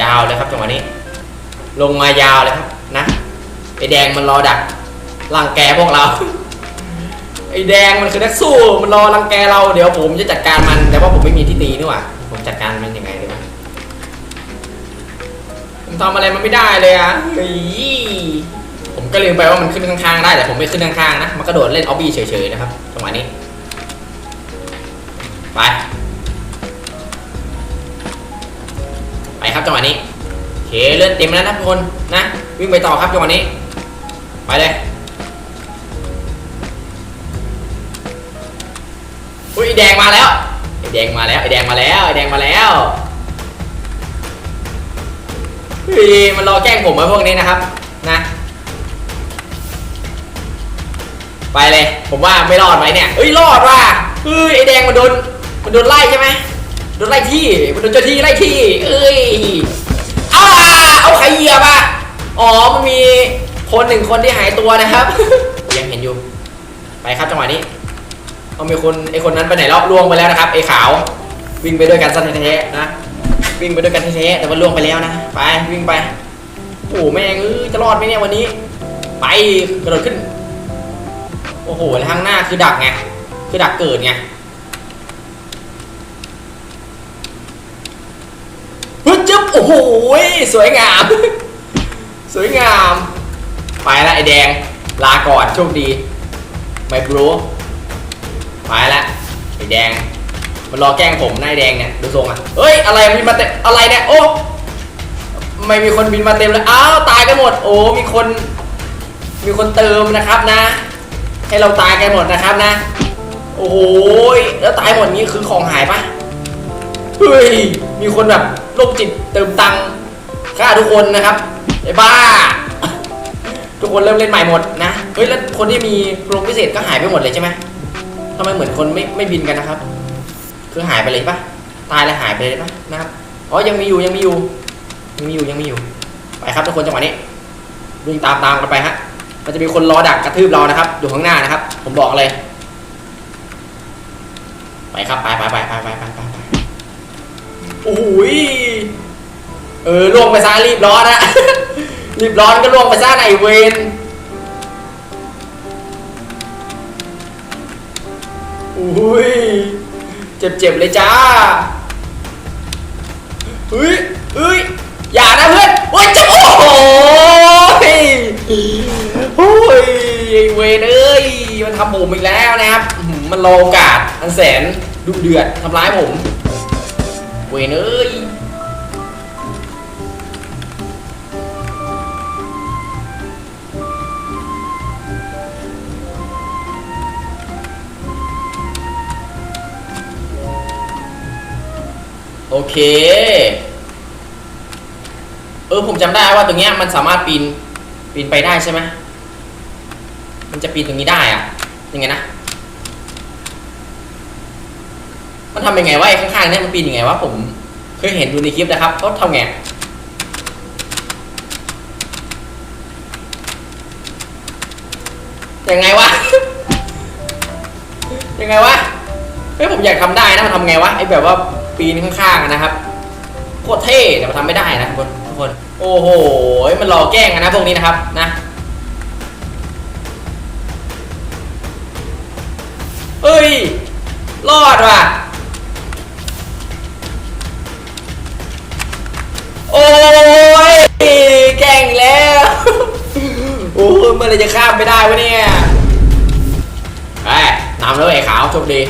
ยาวเลยครับจังหวะนี้ ลงมายาวเลยครับนะไอแดงมันรอดักรังแกพวกเรา ไอแดงมันคือนักสู้มันรอรังแกเราเดี๋ยวผมจะจัดการมันแต่ว่าผมไม่มีที่ตีนี่หว่าผมจัดการมันยังไงดีวะผมทำอะไรมันไม่ได้เลยอะเฮ้ยผมก็ลืมไปว่ามันขึ้นข้างๆได้แต่ผมไม่ขึ้นข้างๆนะมันกระโดดเล่นออบบี้เฉยๆนะครับจังหวะนี้ไป จังหวะนี้โอเคเลื่อนเต็มแล้วนะทุกคนนะ วิ่งไปต่อครับจังหวะนี้ ไปเลยอุ้ยแดงมาแล้วไอแดงมาแล้วไอแดงมาแล้วไอแดงมาแล้วเฮ้ยมันรอแกล้งผมไว้พวกนี้นะครับ นะ ไปเลย ผมว่าไม่รอดไหมเนี่ยเอ้ยรอดว่ะเฮ้ยไอแดงมันโดนมันโดนไล่ใช่ไหม นไล่ที่มันโดนเจ้าที่ไล่ที่ เอ้ยเอ้าเอาใครเหยียบอะอ๋อมันมีคนหนึ่งคนที่หายตัวนะครับยังเห็นอยู่ ไปครับจังหวะนี้เอามีคนไอคนนั้นไปไหนแล้วล่วงไปแล้วนะครับไอขาว วิ่งไปด้วยกันสั้นแท้ๆนะวิ่งไปด้วยกันแท้ๆแต่ว่าล่วงไปแล้วนะไปวิ่งไปโอ้แม่งเอ้ยจะรอดไหมเนี่ยวันนี้ ไปกระโดดขึ้น โอ้โหแล้วข้างหน้าคือดักไงคือดักเกิดไง ฮึดจึ๊บโอ้โหสวยงาม สวยงาม ไปละไอแดง ลาก่อนโชคดีไมบรูไปละไอแดง มันรอแกล้งผมหน้าไอ้แดงเนี่ยดูทรงอะเฮ้ยอะไรบินมาเต็มอะไรเนี่ยโอ้ไม่มีคนบินมาเต็มเลยอ้าวตายกันหมด โอ้มีคน มีคนเติมนะครับนะ ให้เราตายกันหมดนะครับนะ โอ้โหแล้วตายหมดนี้คือของหายปะเฮ้ยมีคนแบบ โรคจิตเติมตังค่าทุกคนนะครับไอ้บ้า ทุกคนเริ่มเล่นใหม่หมดนะเฮ้ยแล้วคนที่มีโปรพิเศษก็หายไปหมดเลยใช่ไหมทำไมเหมือนคนไม่ไม่บินกันนะครับ คือหายไปเลยปะตายแล้วหายไปเลยปะนะครับอ๋อยังมีอยู่ยังมีอยู่ยังมีอยู่ยังมีอยู่ไปครับทุกคนจังหวะนี้วิ่งตามตามกันไปฮะมันจะมีคนรอดักกระทืบเรานะครับ อยู่ข้างหน้านะครับ ผมบอกเลย ไปครับไปไปไปไปไปไป โอ้โหยเออล่วงไปซะรีบร้อนนะรีบร้อนก็ล่วงไปซะไหนเวนโอ้ยเจ็บเจ็บเลยจ้าเฮ้ยเฮ้ยอย่านะเพื่อนโอ้ยเจ็บโอ้โหโอ้ยไอเวนเอ้ยมันทำผมอีกแล้วนะครับ มันรอโอกาสอันแสนดุเดือดทำร้ายผม เวนเอ้ยโอเค เออผมจำได้ว่าตรงเนี้ยมันสามารถปีนปีนไปได้ใช่ไหมมันจะปีนตรงนี้ได้อะยังไงนะ มัน ทำยังไงวะไอ้ข้างๆเนี่ยมันปีนยังไงวะผมเคยเห็นดูในคลิปนะครับเขาทำไงยังไงวะ ยังไงวะเฮ้ยผมอยากทำได้นะมันทำไงวะไอ้แบบว่าปีนข้างๆนะครับโคตรเท่แต่มันทำไม่ได้นะทุกคนทุกคน โอ้โหมันรอแกล้งกันนะพวกนี้นะครับนะเอ้ย รอดว่ะ โอ้ยเมื่อไรจะข้ามไปได้วะเนี่ยไอ้นำแล้วไอ้ขาวโชคดี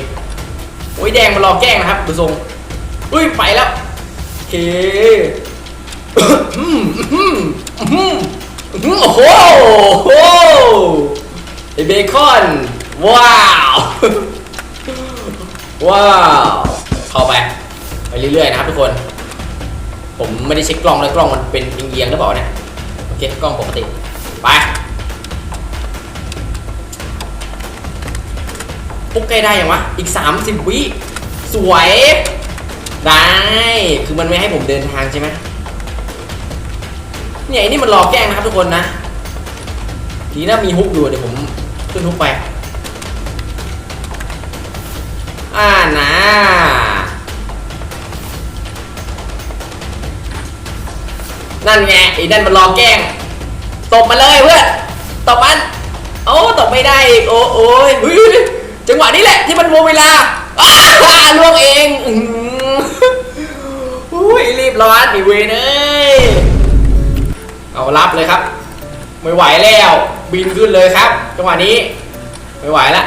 โอ้ยแดงมันรอแกล้งนะครับดูทรงอุ้ยไปแล้วโอเคอืมอืมอืมอืมโอ้โหโอ้โหไอเบคอน ว้าว ว้าว เข้าไป ไปเรื่อยๆนะครับทุกคน ผมไม่ได้เช็คกล้องเลยกล้องมันเป็นเอียงๆหรือเปล่าเนี่ย โอเค กล้องปกติ ไป ปุ๊กใกล้ได้ยังวะ อีก 30 วิ สวย ได้ คือมันไม่ให้ผมเดินทางใช่ไหมเนี่ยไอ้นี่มันรอแกล้งนะครับทุกคนนะ ทีน่ามีฮุกอยู่เดี๋ยวผมขึ้นฮุกไป อ่านะนั่นไงไอ้นั่นมันรอแกล้งตบมาเลยเพื่อนตบมัน โอ้ตบไม่ได้อีกโอ้โอ้ยเฮ้ยเฮ้ย จังหวะนี้แหละที่มันวงเวลาอ้าล่วงเองอืมอุ้ยรีบร้อนไอีเวนเอ้ยเอารับเลยครับ ไม่ไหวแล้ว บินขึ้นเลยครับ จังหวะนี้ ไม่ไหวละ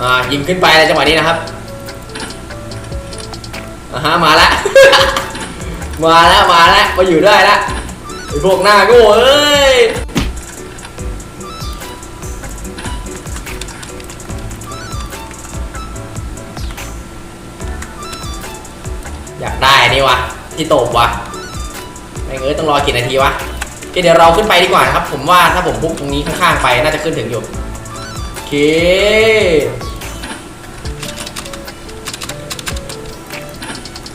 อ่ายิงขึ้นไปในจังหวะนี้นะครับอ่าฮะมาแล้วมาแล้วมาแล้วมาอยู่ได้ล้วไอพวกหน้าโง่เอ้ยอยากได้นี่วะที่โตบวะไม่เอ้ยต้องรอกี่นาทีวะเดี๋ยวเราขึ้นไปดีกว่านะครับ ผมว่าถ้าผมพุกตรงนี้ข้างๆไปน่าจะขึ้นถึงอยู่ เค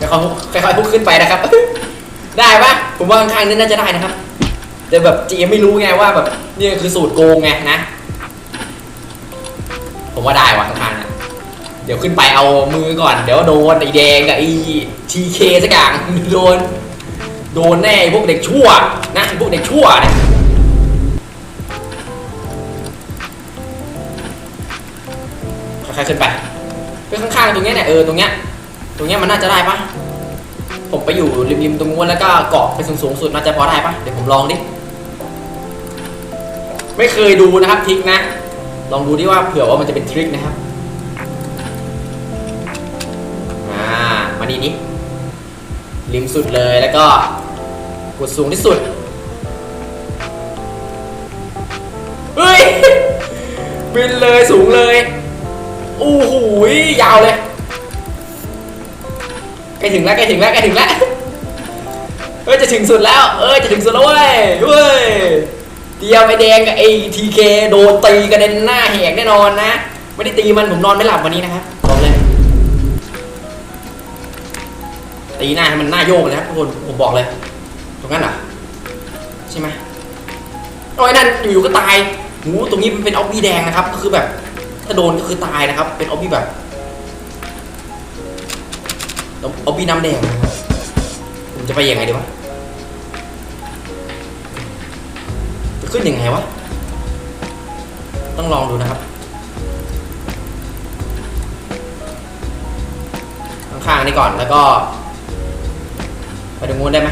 ค่อยๆพุกค่อยๆพุกขึ้นไปนะครับ ได้ปะผมว่าข้างๆนี่น่าจะได้นะครับ แต่แบบจีไม่รู้ไงว่าแบบนี่คือสูตรโกงไงนะ ผมว่าได้ว่ะข้างๆนะเดี๋ยวขึ้นไปเอามือก่อน เดี๋ยวโดนไอ้แดงกับไอ้ทีเคสักอย่างโดน โดนแน่พวกเด็กชั่วนะพวกเด็กชั่วเนี่ย ค่อยๆขึ้นไปเพื่อข้างๆตรงเนี้ยเนี่ยเออตรงเนี้ยตรงเนี้ยมันน่าจะได้ปะผมไปอยู่ริมๆตรงนู้นแล้วก็เกาะไปสูงๆสุดน่าจะพอได้ปะเดี๋ยวผมลองดิไม่เคยดูนะครับทริกนะ ลองดูดิว่าเผื่อว่ามันจะเป็นทริคนะครับอ่ามานี่นี่ริมสุดเลยแล้วก็กดสูงที่สุดเฮ้ยบินเลยสูงเลย โอ้โหยาวเลยใกล้ถึงแล้วใกล้ถึงแล้วใกล้ถึงแล้วเฮ้ยจะถึงสุดแล้ว เอ้ยจะถึงสุดแล้วเว้ยเว้ยเตียมไอแดงกับไอทีเคโดนตีกระเด็นหน้าแหกแน่นอนนะ ไม่ได้ตีมันผมนอนไม่หลับวันนี้นะครับบอกเลย ตีหน้าให้มันหน้าโยกเลยครับทุกคนผมบอกเลย ตรงนั้นเหรอใช่ไหมโอ้ยนั่นอยู่ๆก็ตายหูตรงนี้มันเป็นออบบี้แดงนะครับ ก็คือแบบ ถ้าโดนก็คือตายนะครับ เป็นออบบี้แบบออบบี้น้ำแดงผมจะไปยังไงดีวะจะขึ้นยังไงวะ ต้องลองดูนะครับ ข้างๆนี่ก่อนแล้วก็ ไปตรงนู้นได้ไหม